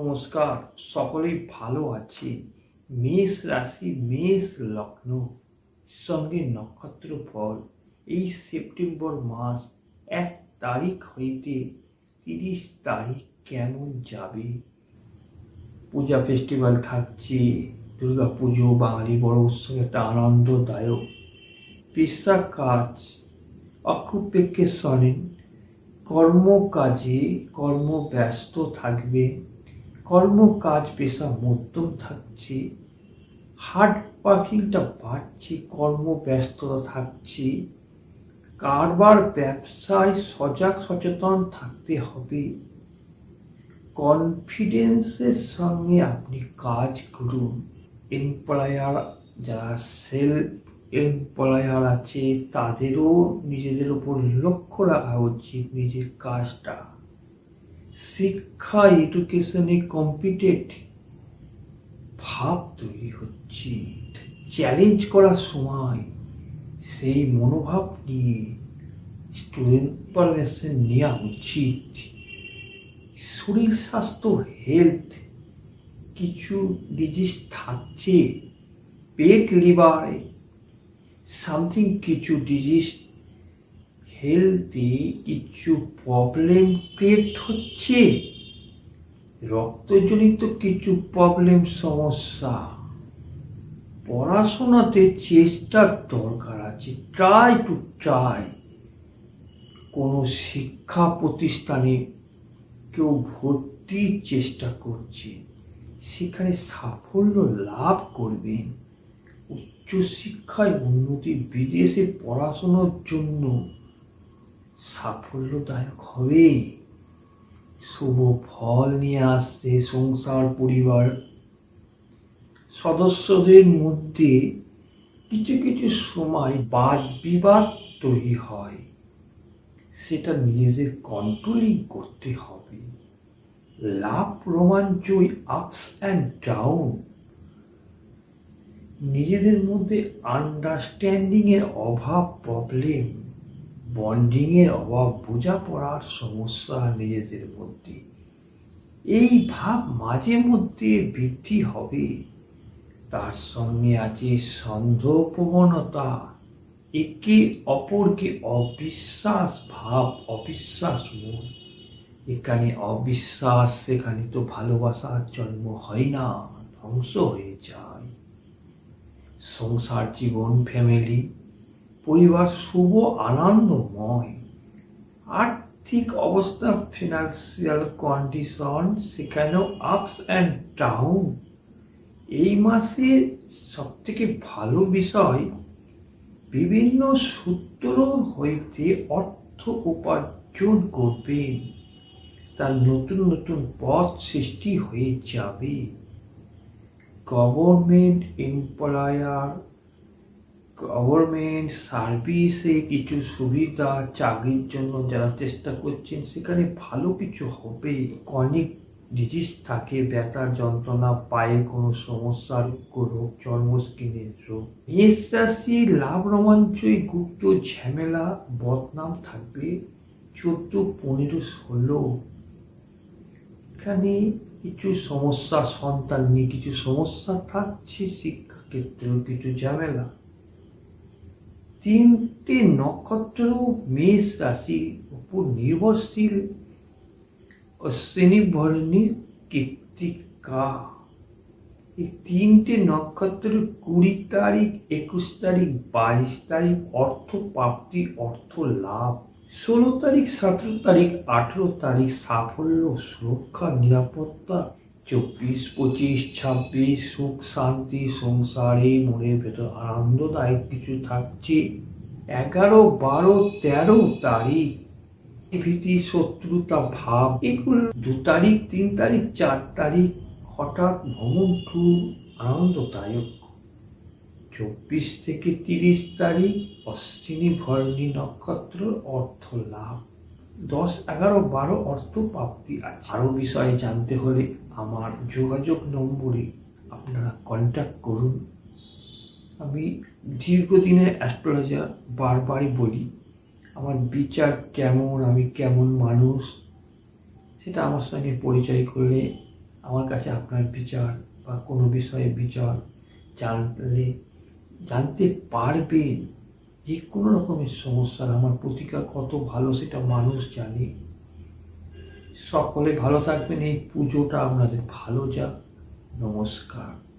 নমস্কার, সকলেই ভালো আছে। মেষ রাশি, মেষ লগ্ন, সঙ্গে নক্ষত্র ফল। এই সেপ্টেম্বর মাস এক তারিখ হইতে তিরিশ তারিখ কেমন যাবে? পূজা ফেস্টিভ্যাল থাকছে দুর্গা পুজো বাঙালি বড় উৎসব একটা আনন্দদায়ক। পেশা কাজ, অক্ষুপেক্ষে অকুপেশনে কর্মকাজে কর্ম ব্যস্ত থাকবে। কর্ম কাজ পেশা মধ্যম থাকছে হার্ড ওয়ার্কিংটা বাড়ছে কর্ম ব্যস্ততা থাকছে, কারবার, ব্যবসায় সজাগ, সচেতন থাকতে হবে। কনফিডেন্সের সঙ্গে আপনি কাজ করুন। এমপ্লয়ার যারা সেলফ এমপ্লয়ার আছে, তাদেরও নিজেদের উপর লক্ষ্য রাখা উচিত নিজের কাজটা। শিক্ষা এডুকেশনে কম্পিটেড ভাব তৈরি হচ্ছে। চ্যালেঞ্জ করার সময় সেই মনোভাব নিয়ে স্টুডেন্ট পারমিশন নেওয়া উচিত। শরীর স্বাস্থ্য হেলথ কিছু ডিজিজ থাকছে। পেট লিভারে সামথিং কিছু ডিজিজ হেলথে কিছু প্রবলেম ক্রিয়েট হচ্ছে। রক্তজনিত কিছু প্রবলেম সমস্যা। পড়াশোনাতে চেষ্টার দরকার আছে ট্রাই টু ট্রাই কোনো শিক্ষা প্রতিষ্ঠানে কেউ ভর্তির চেষ্টা করছে। সেখানে সাফল্য লাভ করবেন উচ্চশিক্ষায় উন্নতি, বিদেশে পড়াশোনার জন্য সাফল্যদায়ক হবে শুভ ফল নিয়ে আসছে সংসার, পরিবার। সদস্যদের মধ্যে কিছু কিছু সময় বাদ বিবাদ তৈরি হয়। সেটা নিজেদের কন্ট্রোলিং করতে হবে। লাভ রোমাঞ্চই আপস অ্যান্ড ডাউন নিজেদের মধ্যে আন্ডারস্ট্যান্ডিংয়ের অভাব প্রবলেম বন্ডিংয়ের অভাব বোঝাপড়ার সমস্যা নিজেদের মধ্যে। এই ভাব মাঝে মধ্যে বৃদ্ধি হবে। তার সঙ্গে আছে সন্দেহ প্রবণতা একে অপরকে অবিশ্বাস ভাব, অবিশ্বাস মন। এখানে অবিশ্বাস, সেখানে তো ভালোবাসার জন্ম হয় না, ধ্বংস হয়ে যায়। সংসার, জীবন ফ্যামিলি পরিবার শুভ আনন্দময়। আর্থিক অবস্থা ফিনান্সিয়াল কন্ডিশন সেখানেও আপস অ্যান্ড ডাউন এই মাসে সবথেকে ভালো বিষয়, বিভিন্ন সূত্র হইতে অর্থ উপার্জন করবেন তার নতুন নতুন পথ সৃষ্টি হয়ে যাবে। গভর্নমেন্ট এমপ্লয়ার গভর্নমেন্ট সার্ভিসে কিছু সুবিধা চাকরির জন্য যারা চেষ্টা করছেন, সেখানে ভালো কিছু হবে। অনেক ডিজিজ থাকে, ব্যথা, যন্ত্রণা, পায়ে কোনো সমস্যার রোগ, জন্মস্কিনের রোগ। মেষ রাশি লাভ রোমাঞ্চই গুপ্ত ঝামেলা, বদনাম থাকবে। চোদ্দ, পনেরো, ষোলো। এখানে কিছু সমস্যা, সন্তান নিয়ে কিছু সমস্যা থাকছে, শিক্ষাক্ষেত্রেও কিছু ঝামেলা। তিনটে নক্ষত্র মেষ রাশির উপর নির্ভরশীল। অশ্বিনী ভরণী কৃত্তিকা। এই তিনটে নক্ষত্র কুড়ি তারিখ, একুশ তারিখ, বাইশ তারিখ অর্থ প্রাপ্তি, অর্থ লাভ। ষোলো তারিখ, সতেরো তারিখ, আঠেরো তারিখ সাফল্য, সুরক্ষা, নিরাপত্তা চব্বিশ, পঁচিশ, ছাব্বিশ, সুখ, শান্তি, সংসারে মনের ভেতর আনন্দদায়ক কিছু থাকছে। এগারো, বারো, তেরো তারিখ। ভীতি, শত্রুতা, ভাব, এগুলো দু তারিখ, তিন তারিখ, চার তারিখ হঠাৎ ভ্রমণ ট্যুর আনন্দদায়ক। চব্বিশ থেকে তিরিশ তারিখ, অশ্বিনী, ভরণী নক্ষত্র অর্থ লাভ দশ, এগারো, বারো অর্থ প্রাপ্তি আছে। আরও বিষয়ে জানতে হলে আমার যোগাযোগ নম্বরে আপনারা কন্ট্যাক্ট করুন। আমি দীর্ঘদিনের অ্যাস্ট্রোলজার বারবারই বলি, আমার বিচার কেমন, আমি কেমন মানুষ, সেটা আমার সঙ্গে পরিচয় করলে আমার কাছে আপনার বিচার বা কোনো বিষয়ে বিচার জানলে জানতে পারবেন। যে কোনো রকমের সমস্যার আমার প্রতিকার কত ভালো সেটা মানুষ জানে। সকলে ভালো থাকবেন, এই পুজোটা আপনাদের ভালো যাক। নমস্কার।